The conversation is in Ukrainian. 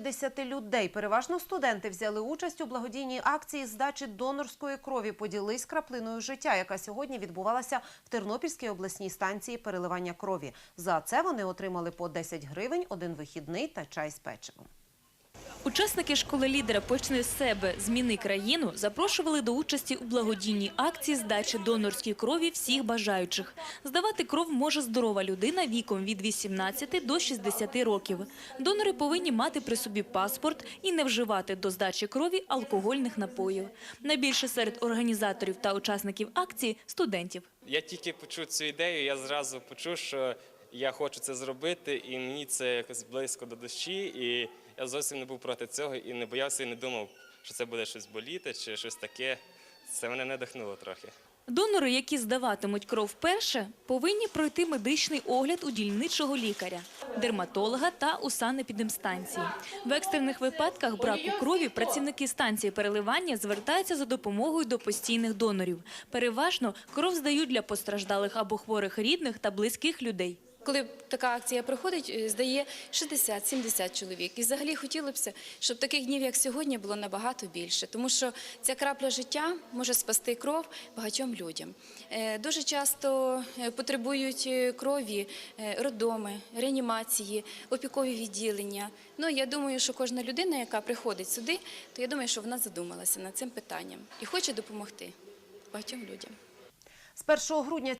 50 людей, переважно студенти, взяли участь у благодійній акції здачі донорської крові «Поділись краплиною життя», яка сьогодні відбувалася в Тернопільській обласній станції переливання крові. За це вони отримали по 10 гривень, один вихідний та чай з печивом. Учасники школи лідера «Почни з себе, зміни країну» запрошували до участі у благодійній акції здачі донорської крові всіх бажаючих. Здавати кров може здорова людина віком від 18 до 60 років. Донори повинні мати при собі паспорт і не вживати до здачі крові алкогольних напоїв. Найбільше серед організаторів та учасників акції – студентів. Я тільки почув цю ідею, я зразу почув, що я хочу це зробити, і мені це якось близько до душі. І я зовсім не був проти цього і не боявся і не думав, що це буде щось боліти чи щось таке. Це мене надихнуло трохи. Донори, які здаватимуть кров вперше, повинні пройти медичний огляд у дільничого лікаря, дерматолога та у санепідемстанції. В екстрених випадках браку крові працівники станції переливання звертаються за допомогою до постійних донорів. Переважно кров здають для постраждалих або хворих рідних та близьких людей. Коли така акція проходить, е, здає 60-70 чоловік. І взагалі хотілося б, щоб таких днів, як сьогодні, було набагато більше, тому що ця крапля життя може спасти кров багатьом людям. Е, Дуже часто е, потребують крові роддоми, реанімації, опікові відділення. Ну, я думаю, що кожна людина, яка приходить сюди, то я думаю, що вона задумалася над цим питанням і хоче допомогти багатьом людям. З 1 грудня